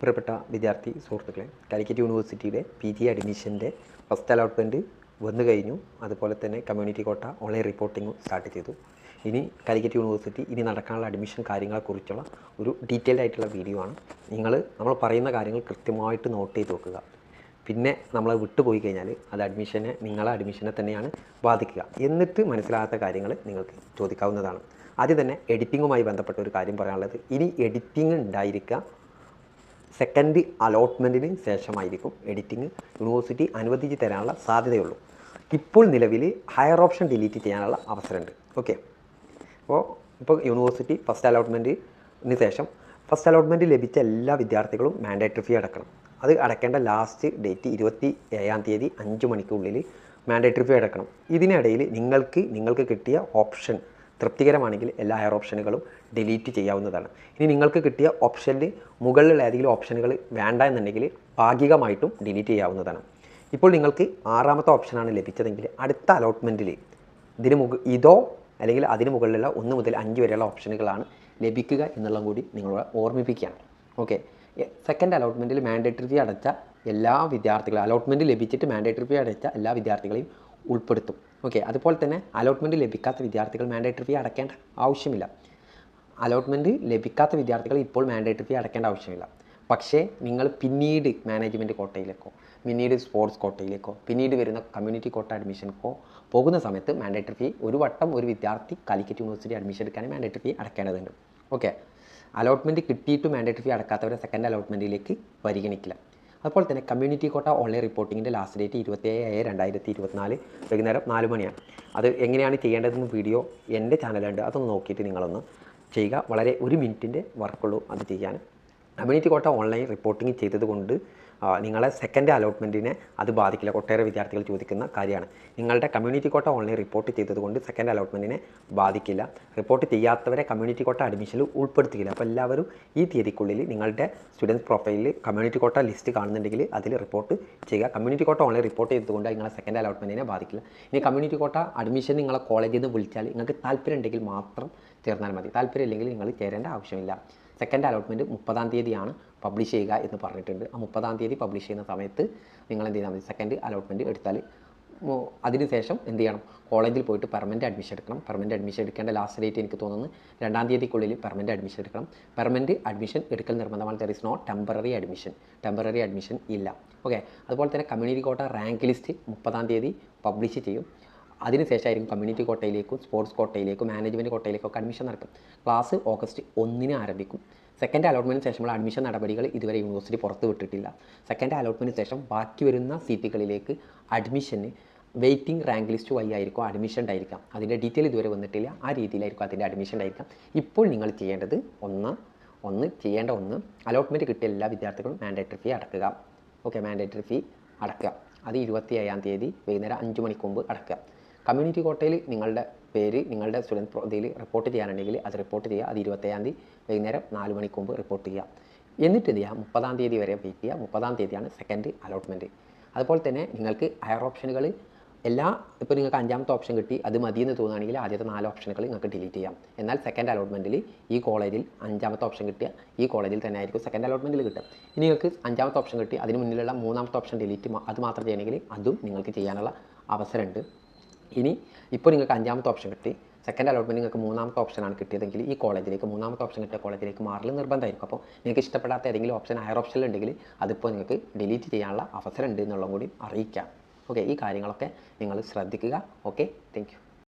പ്രിയപ്പെട്ട വിദ്യാർത്ഥി സുഹൃത്തുക്കളെ കാലിക്കറ്റ് യൂണിവേഴ്സിറ്റിയുടെ പി ജി അഡ്മിഷന്റെ ഫസ്റ്റ് അലോട്ട്മെന്റ് വന്നു കഴിഞ്ഞു. അതുപോലെ തന്നെ കമ്മ്യൂണിറ്റി കോട്ട ഓൺലൈൻ റിപ്പോർട്ടിങ്ങും സ്റ്റാർട്ട് ചെയ്തു. ഇനി കാലിക്കറ്റ് യൂണിവേഴ്സിറ്റി ഇനി നടക്കാനുള്ള അഡ്മിഷൻ കാര്യങ്ങളെക്കുറിച്ചുള്ള ഒരു ഡീറ്റെയിൽഡ് ആയിട്ടുള്ള വീഡിയോ ആണ്. നിങ്ങൾ നമ്മൾ പറയുന്ന കാര്യങ്ങൾ കൃത്യമായിട്ട് നോട്ട് ചെയ്ത് വെക്കുക. പിന്നെ നമ്മൾ വിട്ടുപോയി കഴിഞ്ഞാൽ അത് അഡ്മിഷനെ നിങ്ങളെ അഡ്മിഷനെ തന്നെയാണ് ബാധിക്കുക. എന്നിട്ട് മനസ്സിലാകാത്ത കാര്യങ്ങൾ നിങ്ങൾക്ക് ചോദിക്കാവുന്നതാണ്. ആദ്യം തന്നെ എഡിറ്റിങ്ങുമായി ബന്ധപ്പെട്ട ഒരു കാര്യം പറയാനുള്ളത്. ഇനി എഡിറ്റിംഗ് ഉണ്ടായിരിക്കുക. സെക്കൻഡ് അലോട്ട്മെന്റിന് ശേഷമായിരിക്കും എഡിറ്റിംഗ് യൂണിവേഴ്സിറ്റി അനുവദിച്ച് തരാനുള്ള സാധ്യതയുള്ളൂ. ഇപ്പോൾ നിലവിൽ ഹയർ ഓപ്ഷൻ ഡിലീറ്റ് ചെയ്യാനുള്ള അവസരമുണ്ട്. ഓക്കെ അപ്പോൾ ഇപ്പോൾ യൂണിവേഴ്സിറ്റി ഫസ്റ്റ് അലോട്ട്മെന്റിന് ശേഷം ഫസ്റ്റ് അലോട്ട്മെന്റ് ലഭിച്ച എല്ലാ വിദ്യാർത്ഥികളും മാൻഡേറ്ററി ഫീ അടക്കണം. അത് അടയ്ക്കേണ്ട ലാസ്റ്റ് ഡേറ്റ് ഇരുപത്തി ഏഴാം തീയതി അഞ്ച് മണിക്കുള്ളിൽ മാൻഡേറ്ററി ഫീ അടക്കണം. ഇതിനിടയിൽ നിങ്ങൾക്ക് നിങ്ങൾക്ക് കിട്ടിയ ഓപ്ഷൻ തൃപ്തികരമാണെങ്കിൽ എല്ലാ ഹയർ ഓപ്ഷനുകളും ഡിലീറ്റ് ചെയ്യാവുന്നതാണ്. ഇനി നിങ്ങൾക്ക് കിട്ടിയ ഓപ്ഷനിൽ മുകളിലുള്ള ഏതെങ്കിലും ഓപ്ഷനുകൾ വേണ്ട എന്നുണ്ടെങ്കിൽ ഭാഗികമായിട്ടും ഡിലീറ്റ് ചെയ്യാവുന്നതാണ്. ഇപ്പോൾ നിങ്ങൾക്ക് ആറാമത്തെ ഓപ്ഷനാണ് ലഭിച്ചതെങ്കിൽ അടുത്ത അലോട്ട്മെന്റിൽ ഇതിന് മുക ഇതോ അല്ലെങ്കിൽ അതിന് മുകളിലുള്ള ഒന്ന് മുതൽ അഞ്ച് വരെയുള്ള ഓപ്ഷനുകളാണ് ലഭിക്കുക എന്നുള്ളതും കൂടി നിങ്ങളോട് ഓർമ്മിപ്പിക്കുകയാണ്. ഓക്കെ സെക്കൻഡ് അലോട്ട്മെന്റിൽ മാൻഡേറ്ററി ഫീ അടച്ച എല്ലാ വിദ്യാർത്ഥികളും അലോട്ട്മെന്റ് ലഭിച്ചിട്ട് മാൻഡേറ്ററി ഫീ അടച്ച എല്ലാ വിദ്യാർത്ഥികളെയും ഉൾപ്പെടുത്തും. ഓക്കെ അതുപോലെ തന്നെ അലോട്ട്മെന്റ് ലഭിക്കാത്ത വിദ്യാർത്ഥികൾ മാൻഡേറ്ററി ഫീ അടയ്ക്കേണ്ട ആവശ്യമില്ല. അലോട്ട്മെന്റ് ലഭിക്കാത്ത വിദ്യാർത്ഥികൾ ഇപ്പോൾ മാൻഡേറ്ററി ഫീ അടയ്ക്കേണ്ട ആവശ്യമില്ല. പക്ഷേ നിങ്ങൾ പിന്നീട് മാനേജ്മെന്റ് കോട്ടയിലേക്കോ പിന്നീട് സ്പോർട്സ് കോട്ടയിലേക്കോ പിന്നീട് വരുന്ന കമ്മ്യൂണിറ്റി കോട്ട അഡ്മിഷൻക്കോ പോകുന്ന സമയത്ത് മാൻഡേറ്ററി ഫീ ഒരു വട്ടം ഒരു വിദ്യാർത്ഥി കാലിക്കറ്റ് യൂണിവേഴ്സിറ്റി അഡ്മിഷൻ എടുക്കാൻ മാൻഡേറ്ററി ഫീ അടയ്ക്കേണ്ടതുണ്ട് ഓക്കെ അലോട്ട്മെന്റ് കിട്ടിയിട്ട് മാൻഡേറ്ററി ഫീ അടക്കാത്തവരെ സെക്കൻഡ് അലോട്ട്മെന്റിലേക്ക് പരിഗണിക്കില്ല. അതുപോലെ തന്നെ community quota online റിപ്പോർട്ടിങ്ങിന്റെ last date ഇരുപത്തേഴ് ഏഴ് രണ്ടായിരത്തി ഇരുപത്തിനാല് വൈകുന്നേരം നാല് മണിയാണ്. അത് എങ്ങനെയാണ് ചെയ്യേണ്ടതെന്ന് വീഡിയോ എന്റെ ചാനലുണ്ട് അതൊന്ന് നോക്കിയിട്ട് നിങ്ങളൊന്ന് ചെയ്യുക. വളരെ ഒരു മിനിറ്റിന്റെ വർക്കുള്ളൂ അത് ചെയ്യാൻ. കമ്മ്യൂണിറ്റി കോട്ട ഓൺലൈൻ റിപ്പോർട്ടിംഗ് ചെയ്തതുകൊണ്ട് നിങ്ങളെ സെക്കൻഡ് അലോട്ട്മെന്റിനെ അത് ബാധിക്കില്ല. ഒട്ടേറെ വിദ്യാർത്ഥികൾ ചോദിക്കുന്ന കാര്യമാണ്. നിങ്ങളുടെ കമ്മ്യൂണിറ്റി കോട്ട ഓൺലൈൻ റിപ്പോർട്ട് ചെയ്തതുകൊണ്ട് സെക്കൻഡ് അലോട്ട്മെന്റിനെ ബാധിക്കില്ല. റിപ്പോർട്ട് ചെയ്യാത്തവരെ കമ്മ്യൂണിറ്റി കോട്ട അഡ്മിഷനിൽ ഉൾപ്പെടുത്തുകയില്ല അപ്പോൾ എല്ലാവരും ഈ തീയതിക്കുള്ളിൽ നിങ്ങളുടെ സ്റ്റുഡൻസ് പ്രൊഫൈലിൽ കമ്മ്യൂണിറ്റി കോട്ട ലിസ്റ്റ് കാണുന്നുണ്ടെങ്കിൽ അതിൽ റിപ്പോർട്ട് ചെയ്യുക. കമ്മ്യൂണിറ്റി കോട്ട ഓൺലൈൻ റിപ്പോർട്ട് ചെയ്തതുകൊണ്ട് നിങ്ങളെ സെക്കൻഡ് അലോട്ട്മെന്റിനെ ബാധിക്കില്ല. ഇനി കമ്മ്യൂണിറ്റി കോട്ട അഡ്മിഷൻ നിങ്ങളെ കോളേജിൽ നിന്ന് വിളിച്ചാൽ നിങ്ങൾക്ക് താല്പര്യം ഉണ്ടെങ്കിൽ മാത്രം ചേർന്നാൽ മതി. താല്പര്യം ഇല്ലെങ്കിൽ നിങ്ങൾ ചേരേണ്ട ആവശ്യമില്ല. സെക്കൻഡ് അലോട്ട്മെന്റ് മുപ്പതാം തീയതിയാണ് പബ്ലിഷ് ചെയ്യുക എന്ന് പറഞ്ഞിട്ടുണ്ട്. ആ മുപ്പതാം തീയതി പബ്ലിഷ് ചെയ്യുന്ന സമയത്ത് നിങ്ങൾ എന്ത് ചെയ്താൽ മതി. സെക്കൻഡ് അലോട്ട്മെന്റ് എടുത്താൽ അതിനുശേഷം എന്ത് ചെയ്യണം? കോളേജിൽ പോയിട്ട് പെർമനന്റ് അഡ്മിഷൻ എടുക്കണം. പെർമനന്റ് അഡ്മിഷൻ എടുക്കേണ്ട ലാസ്റ്റ് ഡേറ്റ് എനിക്ക് തോന്നുന്നു രണ്ടാം തീയതിക്കുള്ളിൽ പെർമനന്റ് അഡ്മിഷൻ എടുക്കണം. പെർമനന്റ് അഡ്മിഷൻ എടുക്കൽ നിർബന്ധമാണ്. There is not temporary admission temporary admission ഇല്ല. ഓക്കെ അതുപോലെ തന്നെ കമ്മ്യൂണിറ്റി കോട്ട റാങ്ക് ലിസ്റ്റ് മുപ്പതാം തീയതി പബ്ലിഷ് ചെയ്യും. അതിനുശേഷമായിരിക്കും കമ്മ്യൂണിറ്റി കോട്ടയിലേക്കും സ്പോർട്സ് കോട്ടയിലേക്കും മാനേജ്മെന്റ് കോട്ടയിലേക്കൊക്കെ അഡ്മിഷൻ നടക്കും. ക്ലാസ് ഓഗസ്റ്റ് ഒന്നിന് ആരംഭിക്കും. സെക്കൻഡ് അലോട്ട്മെന്റിന് ശേഷമുള്ള അഡ്മിഷൻ നടപടികൾ ഇതുവരെ യൂണിവേഴ്സിറ്റി പുറത്ത് വിട്ടിട്ടില്ല. സെക്കൻഡ് അലോട്ട്മെന്റിന് ശേഷം ബാക്കി വരുന്ന സീറ്റുകളിലേക്ക് അഡ്മിഷന് വെയിറ്റിംഗ് റാങ്ക് ലിസ്റ്റ് വഴി ആയിരിക്കും അഡ്മിഷൻ ഉണ്ടായിരിക്കാം. അതിന്റെ ഡീറ്റെയിൽ ഇതുവരെ വന്നിട്ടില്ല. ആ രീതിയിലായിരിക്കും അതിന്റെ അഡ്മിഷൻ ഉണ്ടായിരിക്കാം. ഇപ്പോൾ നിങ്ങൾ ചെയ്യേണ്ടത് ഒന്ന് ഒന്ന് ചെയ്യേണ്ട ഒന്ന് അലോട്ട്മെന്റ് കിട്ടിയ എല്ലാ വിദ്യാർത്ഥികളും മാൻഡേറ്ററി ഫീ അടക്കുക. ഓക്കെ മാൻഡേറ്ററി ഫീ അടക്കുക. അത് ഇരുപത്തി ഏഴാം തീയതി വൈകുന്നേരം അഞ്ച് മണിക്ക് മുമ്പ് അടക്കുക. കമ്മ്യൂണിറ്റി കോട്ടയിൽ നിങ്ങളുടെ പേര് നിങ്ങളുടെ സ്റ്റുഡന്റ് ഇതിൽ റിപ്പോർട്ട് ചെയ്യാനുണ്ടെങ്കിൽ അത് റിപ്പോർട്ട് ചെയ്യുക. അത് ഇരുപത്തേഴാം തീയതി വൈകുന്നേരം നാല് മണിക്ക് മുമ്പ് റിപ്പോർട്ട് ചെയ്യുക. എന്നിട്ട് ചെയ്യുക? മുപ്പതാം തീയതി വരെ വെയിറ്റ് ചെയ്യുക. മുപ്പതാം തീയതിയാണ് സെക്കൻഡ് അലോട്ട്മെന്റ് അതുപോലെ തന്നെ നിങ്ങൾക്ക് ഹയർ ഓപ്ഷനുകൾ എല്ലാ ഇപ്പോൾ നിങ്ങൾക്ക് അഞ്ചാമത്തെ ഓപ്ഷൻ കിട്ടി അത് മതിയെന്ന് തോന്നുകയാണെങ്കിൽ ആദ്യത്തെ നാല് ഓപ്ഷനുകൾ നിങ്ങൾക്ക് ഡിലീറ്റ് ചെയ്യാം. എന്നാൽ സെക്കൻഡ് അലോട്ട്മെന്റിൽ ഈ കോളേജിൽ അഞ്ചാമത്തെ ഓപ്ഷൻ കിട്ടിയ ഈ കോളേജിൽ തന്നെ ആയിരിക്കും സെക്കൻഡ് അലോട്ട്മെന്റിൽ കിട്ടും ഇനി നിങ്ങൾക്ക് അഞ്ചാമത്തെ ഓപ്ഷൻ കിട്ടി. അതിന് മുന്നിലുള്ള മൂന്നാമത്തെ ഓപ്ഷൻ ഡിലീറ്റ് അത് മാത്രം ചെയ്യണമെങ്കിൽ അതും നിങ്ങൾക്ക് ചെയ്യാനുള്ള അവസരമുണ്ട്. ഇനി ഇപ്പോൾ നിങ്ങൾക്ക് അഞ്ചാമത്തെ ഓപ്ഷൻ കിട്ടി. സെക്കൻഡ് അലോട്ട്മെന്റ് നിങ്ങൾക്ക് മൂന്നാമത്തെ ഓപ്ഷനാണ് കിട്ടിയതെങ്കിൽ ഈ കോളേജിലേക്ക് മൂന്നാമത്തെ ഓപ്ഷൻ കിട്ടിയ കോളേജിലേക്ക് മാറൽ നിർബന്ധമായിരിക്കും. അപ്പോൾ നിങ്ങൾക്ക് ഇഷ്ടപ്പെടാത്ത ഏതെങ്കിലും ഓപ്ഷൻ ഹയർ ഓപ്ഷൻ ഉണ്ടെങ്കിൽ അതിപ്പോൾ നിങ്ങൾക്ക് ഡിലീറ്റ് ചെയ്യാനുള്ള അവസരം ഉണ്ട് എന്നുള്ളതും കൂടി അറിയിക്കാം. ഓക്കെ ഈ കാര്യങ്ങളൊക്കെ നിങ്ങൾ ശ്രദ്ധിക്കുക. Okay thank